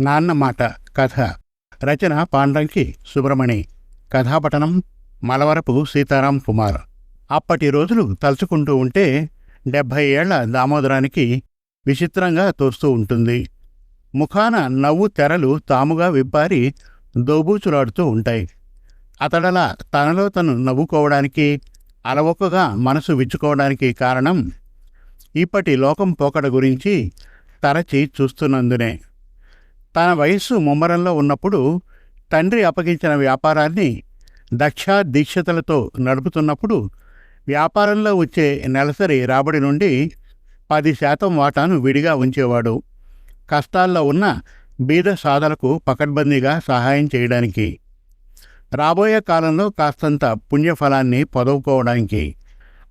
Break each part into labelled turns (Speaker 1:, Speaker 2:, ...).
Speaker 1: నాన్న మాట కథ. రచన పాండ్రంకి సుబ్రమణి. కథాపఠనం మలవరపు సీతారాం కుమార్. అప్పటి రోజులు తలుచుకుంటూ ఉంటే డెబ్భై ఏళ్ళ దామోదరానికి విచిత్రంగా తోస్తూ ఉంటుంది. ముఖాన నవ్వు తెరలు తాముగా విప్పారి దోబూచులాడుతూ ఉంటాయి. అతడలా తనలో తను నవ్వుకోవడానికి అలవొక్కగా మనసు విచ్చుకోవడానికి కారణం ఇప్పటి లోకం పోకడ గురించి తరచి చూస్తున్నందునే. తన వయస్సు ముమ్మరంలో ఉన్నప్పుడు తండ్రి అప్పగించిన వ్యాపారాన్ని దక్ష దీక్షతలతో నడుపుతున్నప్పుడు వ్యాపారంలో వచ్చే నెలసరి రాబడి నుండి పది శాతం వాటాను విడిగా ఉంచేవాడు. కష్టాల్లో ఉన్న బీద సాధలకు పకడ్బందీగా సహాయం చేయడానికి. రాబోయే కాలంలో కాస్తంత పుణ్యఫలాన్ని పొదవుకోవడానికి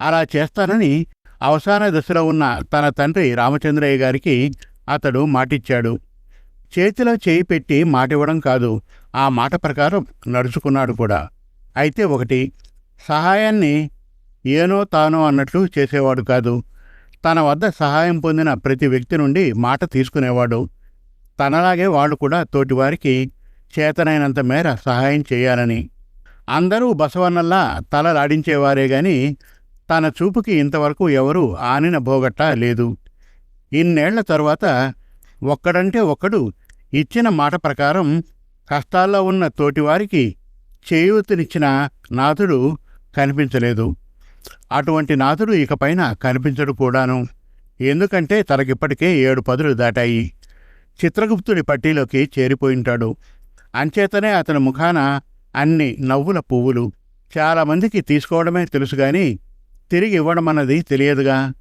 Speaker 1: అలా చేస్తానని అవసాన దశలో ఉన్న తన తండ్రి రామచంద్రయ్య గారికి అతడు మాటిచ్చాడు. చేతిలో చేయి పెట్టి మాటివ్వడం కాదు ఆ మాట ప్రకారం నడుచుకున్నాడు కూడా. అయితే ఒకటి సహాయాన్ని ఏనో తానో అన్నట్లు చేసేవాడు కాదు. తన వద్ద సహాయం పొందిన ప్రతి వ్యక్తి నుండి మాట తీసుకునేవాడు. తనలాగే వాళ్ళు కూడా తోటివారికి చేతనైనంత మేర సహాయం చేయాలని. అందరూ బసవన్నల్లా తలలాడించేవారే గాని తన చూపుకి ఇంతవరకు ఎవరూ ఆనిన భోగట్ట లేదు. ఇన్నేళ్ళ తరువాత ఒక్కడంటే ఒక్కడు ఇచ్చిన మాట ప్రకారం కష్టాల్లో ఉన్న తోటివారికి చేయూతనిచ్చిన నాథుడు కనిపించలేదు. అటువంటి నాథుడు ఇకపైన కనిపించడు కూడాను. ఎందుకంటే తనకిప్పటికే ఏడు పదులు దాటాయి. చిత్రగుప్తుడి పట్టీలోకి చేరిపోయింటాడు. అంచేతనే అతని ముఖాన అన్ని నవ్వుల పువ్వులు. చాలామందికి తీసుకోవడమే తెలుసుగాని తిరిగి ఇవ్వడమన్నది తెలియదుగా.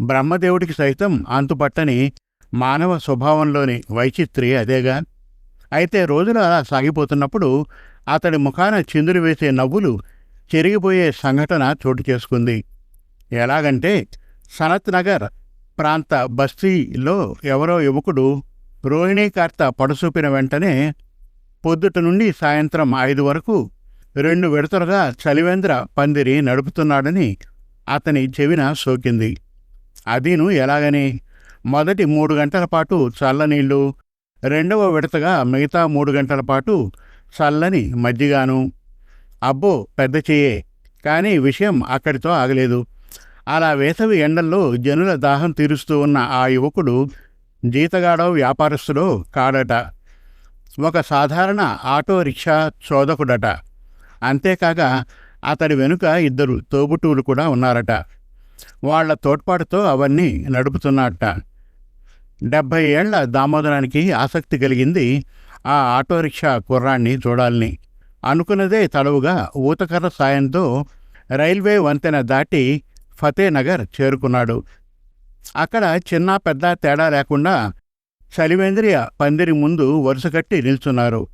Speaker 1: బ్రహ్మదేవుడికి సైతం అంతుపట్టని మానవ స్వభావంలోని వైచిత్రి అదేగా? అయితే రోజులు అలా సాగిపోతున్నప్పుడు అతడి ముఖాన చిందులు వేసే నవ్వులు చెరిగిపోయే సంఘటన చోటు చేసుకుంది. ఎలాగంటే సనత్ నగర్ ప్రాంత బస్తీలో ఎవరో యువకుడు రోహిణీకార్త పడసూపిన వెంటనే పొద్దుట నుండి సాయంత్రం ఐదు వరకు రెండు విడతలుగా చలివేంద్ర పందిరి నడుపుతున్నాడని అతని చెవిన సోకింది. అదీను ఎలాగని? మొదటి మూడు గంటల పాటు చల్లనీళ్ళు రెండవ విడతగా మిగతా మూడు గంటల పాటు చల్లని మజ్జిగాను. అబ్బో పెద్ద చెయ్యే. కానీ విషయం అక్కడితో ఆగలేదు. అలా వేసవి ఎండల్లో జనుల దాహం తీరుస్తూ ఉన్న ఆ యువకుడు జీతగాడో వ్యాపారస్తుడో కాడట. ఒక సాధారణ ఆటో రిక్షా చోదకుడట. అంతేకాక అతడి వెనుక ఇద్దరు తోబుటూలు కూడా ఉన్నారట. వాళ్ళ తోడ్పాటుతో అవన్నీ నడుపుతున్నట్ట డెబ్భై ఏళ్ళ దామోదరానికి ఆసక్తి కలిగింది ఆ ఆటోరిక్షా కుర్రాణ్ణి కుర్రాన్ని చూడాలని. అనుకున్నదే తడవుగా ఊతకర్ర సాయంతో రైల్వే వంతెన దాటి ఫతేనగర్ చేరుకున్నాడు. అక్కడ చిన్న పెద్ద తేడా లేకుండా చలివేంద్రియ పందిరి ముందు వరుసకట్టి నిల్చున్నారు.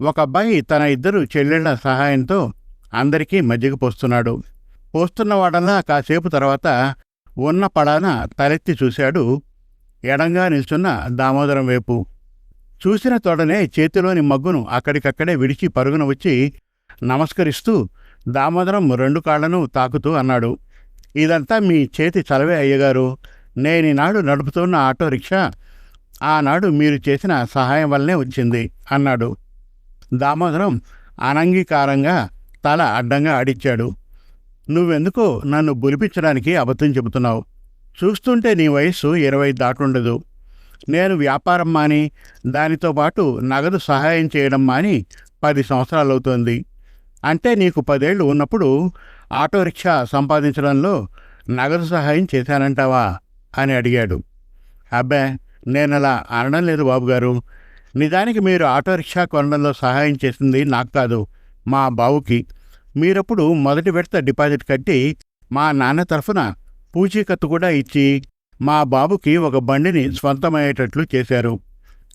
Speaker 1: ఒక అబ్బాయి తన ఇద్దరు చెల్లెళ్ళ సహాయంతో అందరికీ మజ్జిగ పోస్తున్నాడు. పోస్తున్నవాడల్లా కాసేపు తర్వాత ఉన్న పడాన తలెత్తి చూశాడు ఎడంగా నిల్చున్న దామోదరం వైపు. చూసిన తోడనే చేతిలోని మగ్గును అక్కడికక్కడే విడిచి పరుగున వచ్చి నమస్కరిస్తూ దామోదరం రెండు కాళ్ళను తాకుతూ అన్నాడు. ఇదంతా మీ చేతి చలవే అయ్యగారు. నేనినాడు నడుపుతున్న ఆటో రిక్షా ఆనాడు మీరు చేసిన సహాయం వల్లనే వచ్చింది అన్నాడు. దామోదరం అనంగీకారంగా తల అడ్డంగా ఆడిచ్చాడు. నువ్వెందుకో నన్ను బులిపించడానికి అబద్ధం చెబుతున్నావు. చూస్తుంటే నీ వయస్సు ఇరవై దాటుండదు. నేను వ్యాపారం మాని దానితో పాటు నగదు సహాయం చేయడం మాని పది సంవత్సరాలవుతోంది. అంటే నీకు పదేళ్ళు ఉన్నప్పుడు ఆటో రిక్షా సంపాదించడంలో నగదు సహాయం చేశానంటావా? అని అడిగాడు. అబ్బే నేనలా అనడం లేదు బాబుగారు. నిజానికి మీరు ఆటో రిక్షా కొనడంలో సహాయం చేసింది నాకు కాదు మా బావుకి. మీరప్పుడు మొదటి విడత డిపాజిట్ కట్టి మా నాన్న తరఫున పూచీకత్తు కూడా ఇచ్చి మా బాబుకి ఒక బండిని స్వంతమయ్యేటట్లు చేశారు.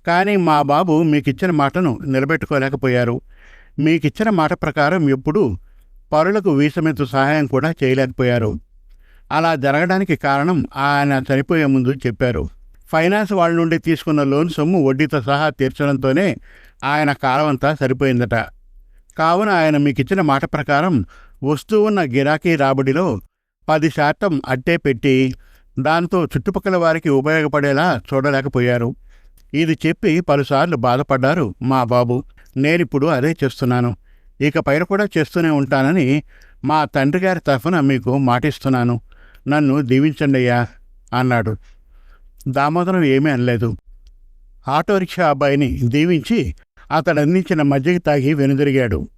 Speaker 1: కానీ మా బాబు మీకిచ్చిన మాటను నిలబెట్టుకోలేకపోయారు. మీకిచ్చిన మాట ప్రకారం ఎప్పుడూ పరులకు వీసమెంత సహాయం కూడా చేయలేకపోయారు. అలా జరగడానికి కారణం ఆయన చనిపోయే ముందు చెప్పారు. ఫైనాన్స్ వాళ్ళ నుండి తీసుకున్న లోన్ సొమ్ము వడ్డీతో సహా తీర్చడంతోనే ఆయన కాలమంతా సరిపోయిందట. కావున ఆయన మీకిచ్చిన మాట ప్రకారం వస్తూ ఉన్న గిరాకీ రాబడిలో పది శాతం అట్టే పెట్టి దాంతో చుట్టుపక్కల వారికి ఉపయోగపడేలా చూడలేకపోయారు. ఇది చెప్పి పలుసార్లు బాధపడ్డారు మా బాబు. నేనిప్పుడు అదే చేస్తున్నాను. ఇక పైన కూడా చేస్తూనే ఉంటానని మా తండ్రి గారి తరఫున మీకు మాటిస్తున్నాను. నన్ను దీవించండియ్యా అన్నాడు. దామోదరం ఏమీ అనలేదు. ఆటో రిక్షా అబ్బాయిని దీవించి అతడు అందించిన మజ్జిగ తాగి వెనుదిరిగాడు.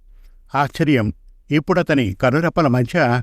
Speaker 1: ఆశ్చర్యం. ఇప్పుడతని కనురెప్పల మధ్య